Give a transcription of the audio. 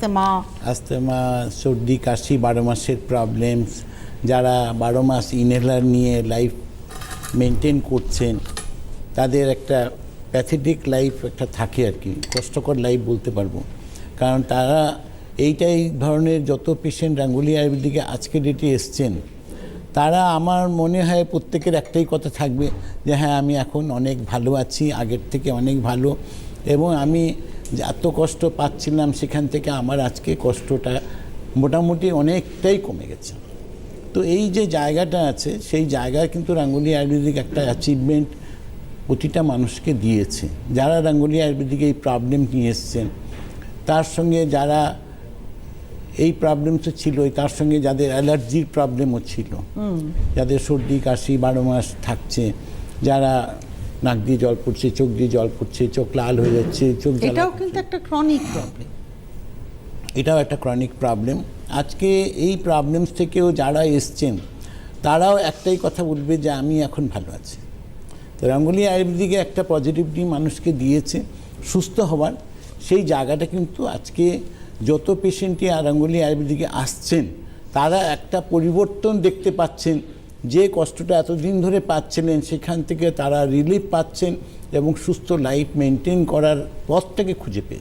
আস্তেমা? আস্তমা, সর্দি, কাশি, বারো মাসের প্রবলেমস যারা বারো মাস ইনহেলার নিয়ে লাইফ মেনটেন করছেন, তাদের একটা প্যাথেটিক লাইফ একটা থাকে আর কি। কষ্টকর লাইফ বলতে পারব। কারণ তারা এইটাই ধরনের যত পেশেন্ট রাঙ্গুলি আয়ুর্বেদিকে আজকে ডেটে এসছেন, তারা আমার মনে হয় প্রত্যেকের একটাই কথা থাকবে যে হ্যাঁ আমি এখন অনেক ভালো আছি, আগের থেকে অনেক ভালো এবং আমি যে এত কষ্ট পাচ্ছিলাম সেখান থেকে আমার আজকে কষ্টটা মোটামুটি অনেকটাই কমে গেছে। তো এই যে জায়গাটা আছে সেই জায়গায় কিন্তু রাঙ্গুলি আয়ুর্বেদিক একটা অ্যাচিভমেন্ট প্রতিটা মানুষকে দিয়েছে। যারা রাঙ্গুলি আয়ুর্বেদিকে এই প্রবলেম নিয়ে এসছেন তার সঙ্গে যারা এই প্রবলেম তো ছিলই তার সঙ্গে যাদের অ্যালার্জির প্রবলেমও ছিল। যাদের সর্দি কাশি বারো মাস থাকছে যারা নাক দিয়ে জল পড়ছে চোখ দিয়ে জল পড়ছে চোখ লাল হয়ে যাচ্ছে চোখ এটাও কিন্তু একটা ক্রনিক প্রবলেম এটাও একটা ক্রনিক প্রবলেম আজকে এই প্রবলেমস থেকেও যারা এসছেন তারাও একটাই কথা বলবে যে আমি এখন ভালো আছি। তো রঙ্গলি আয়ুর্বেদিকে একটা পজিটিভিটি মানুষকে দিয়েছে সুস্থ হওয়ার। সেই জায়গাটা কিন্তু আজকে যত পেশেন্টই রঙ্গলি আয়ুর্বেদিকে আসছেন তারা একটা পরিবর্তন দেখতে পাচ্ছেন। যে কষ্টটা এতদিন ধরে পাচ্ছিলেন, সেখান থেকে তারা রিলিফ পাচ্ছেন এবং সুস্থ লাইফ মেনটেন করার পথটাকে খুঁজে পেয়েছেন।